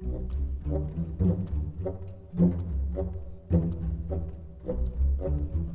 Thank you.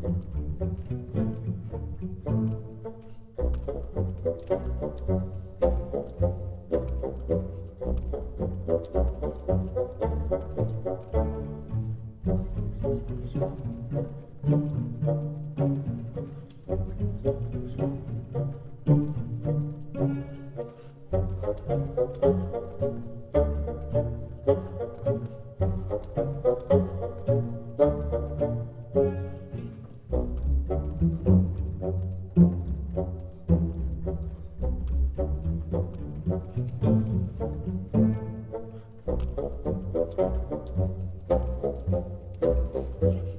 Thank you.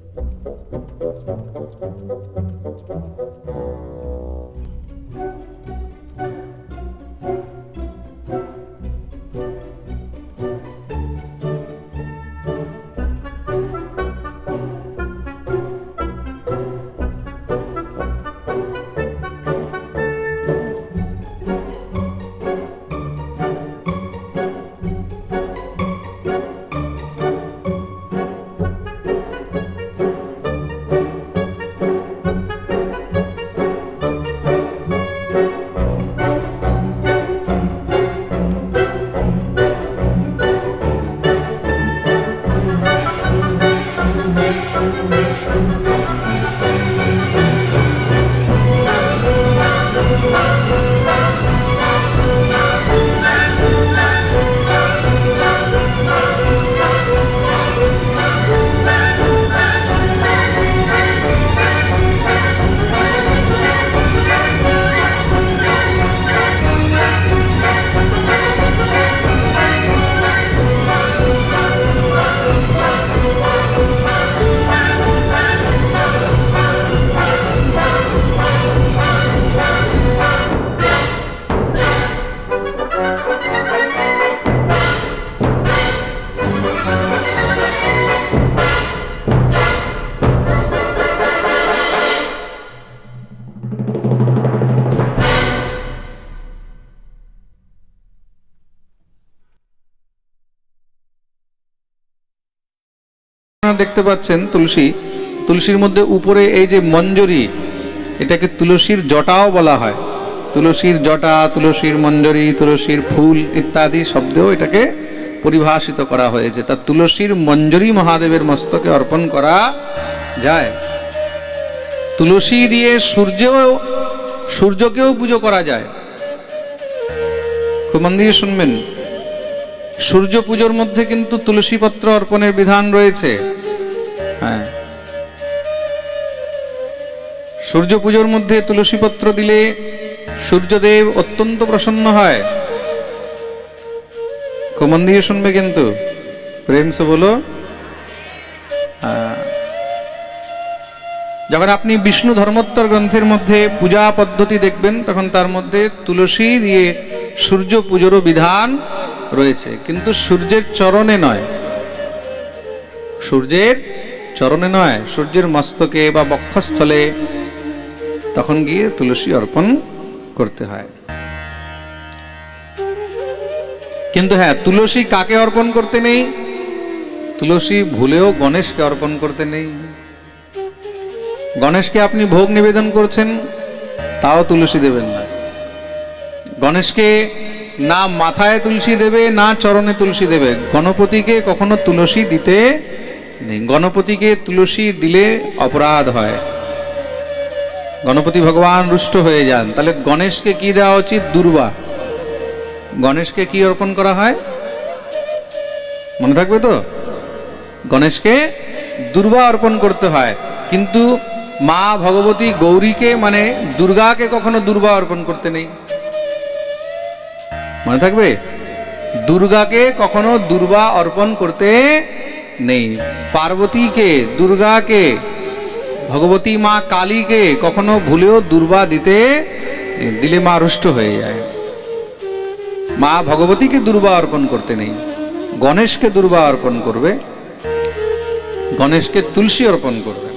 দেখতে পাচ্ছেন তুলসী। তুলসীর মধ্যে উপরে এই যে মঞ্জরি, এটাকে তুলসীর জটাও বলা হয়। তুলসীর জটা, তুলসীর মঞ্জরি, তুলসীর ফুল ইত্যাদি শব্দেও এটাকে পরিভাষিত করা হয়েছে। তা তুলসীর মঞ্জরি মহাদেবের মস্তকে অর্পণ করা যায়। তুলসী দিয়ে সূর্যও, সূর্যকেও পুজো করা যায়। খুব মন দিয়ে শুনবেন। সূর্য পুজোর মধ্যে কিন্তু তুলসী পত্র অর্পণের বিধান রয়েছে। হ্যাঁ। সূর্য পুজোর মধ্যে তুলসী পত্র দিলে সূর্যদেব অত্যন্ত প্রসন্ন হয়। মন দিয়ে শুনবে কিন্তু। প্রেম সে বলো। যখন আপনি বিষ্ণু ধর্মোত্তর গ্রন্থের মধ্যে পূজা পদ্ধতি দেখবেন, তখন তার মধ্যে তুলসী দিয়ে সূর্য পুজোরও বিধান রয়েছে, কিন্তু সূর্যের চরণে নয়। সূর্যের চরণে নয়, সূর্যের মস্তকে বা বক্ষস্থলে তখন গিয়ে তুলসী অর্পণ করতে হয়। কিন্তু হ্যাঁ তুলসী কাকে অর্পণ করতে নেই? তুলসী ভুলেও গণেশকে অর্পণ করতে নেই। গণেশকে আপনি ভোগ নিবেদন করছেন, তাও তুলসী দেবেন না। গণেশকে না মাথায় তুলসী দেবে, না চরণে তুলসী দেবে। গণপতিকে কখনো তুলসী দিতে নেই। গণপতিকে তুলসী দিলে অপরাধ হয়। গণপতি ভগবান রুষ্ট হয়ে যান। তাহলে গণেশকে কি দেওয়া উচিত? দুর্বা। গণেশকে কি অর্পণ করা হয়? মনে থাকবে তো? গণেশকে দুর্বা অর্পণ করতে হয়। কিন্তু মা ভগবতী গৌরীকে মানে দুর্গাকে কখনো দুর্বা অর্পণ করতে নেই। মনে থাকবে? দুর্গাকে কখনো দুর্বা অর্পণ করতে নেই। পার্বতীকে, দুর্গাকে, ভগবতী মা কালীকে কখনো ভুলেও দুর্বা দিতে দিলে মা রুষ্ট হয়ে যায়। মা ভগবতীকে দুর্বা অর্পণ করতে নেই। গণেশকে দুর্বা অর্পণ করবে। গণেশকে তুলসী অর্পণ করবে।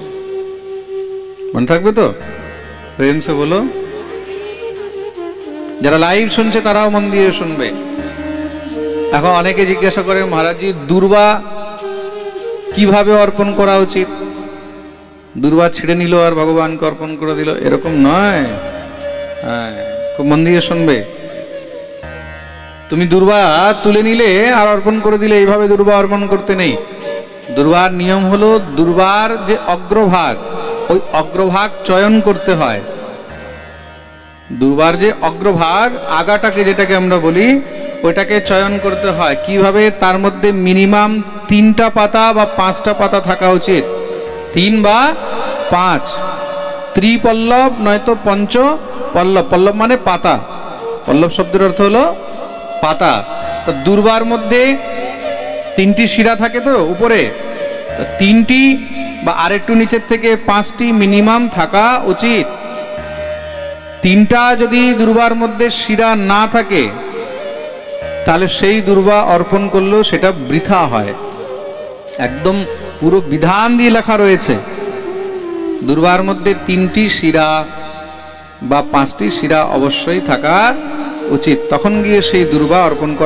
মনে থাকবে তো? প্রেম সে বলো। যারা লাইভ শুনছে তারাও মন দিয়ে শুনবে। এখন অনেকে জিজ্ঞাসা করে মহারাজজি, দুর্বা কীভাবে অর্পণ করা উচিত? দুর্বা ছেড়ে নিল আর ভগবানকে অর্পণ করে দিল। এরকম নয়। হ্যাঁ খুব মন দিয়ে শুনবে। তুমি দুর্বা তুলে নিলে আর অর্পণ করে দিলে, এইভাবে দুর্বা অর্পণ করতে নেই। দুর্বার নিয়ম হলো, দুর্বার যে অগ্রভাগ, ওই অগ্রভাগ চয়ন করতে হয়। দুর্বার যে অগ্রভাগ আগাটাকে যেটাকে আমরা বলি, ওইটাকে চয়ন করতে হয়। কীভাবে? তার মধ্যে মিনিমাম তিনটা পাতা বা পাঁচটা পাতা থাকা উচিত। তিন বা পাঁচ। ত্রিপল্লব নয়তো পঞ্চ পল্লব পল্লব মানে পাতা। পল্লব শব্দের অর্থ হলো পাতা। তো দুর্বার মধ্যে তিনটি শিরা থাকে তো উপরে। তিনটি বা আরেকটু নিচের থেকে পাঁচটি মিনিমাম থাকা উচিত। তিনটা যদি দুর্বার মধ্যে শিরা না থাকে, তাহলে সেই দুর্বা অর্পণ করলেও সেটা বৃথা হয়। একদম পুরো বিধান দিয়ে লেখা রয়েছে, দুর্বার মধ্যে তিনটি শিরা বা পাঁচটি শিরা অবশ্যই থাকা উচিত। তখন গিয়ে সেই দুর্বা অর্পণ করা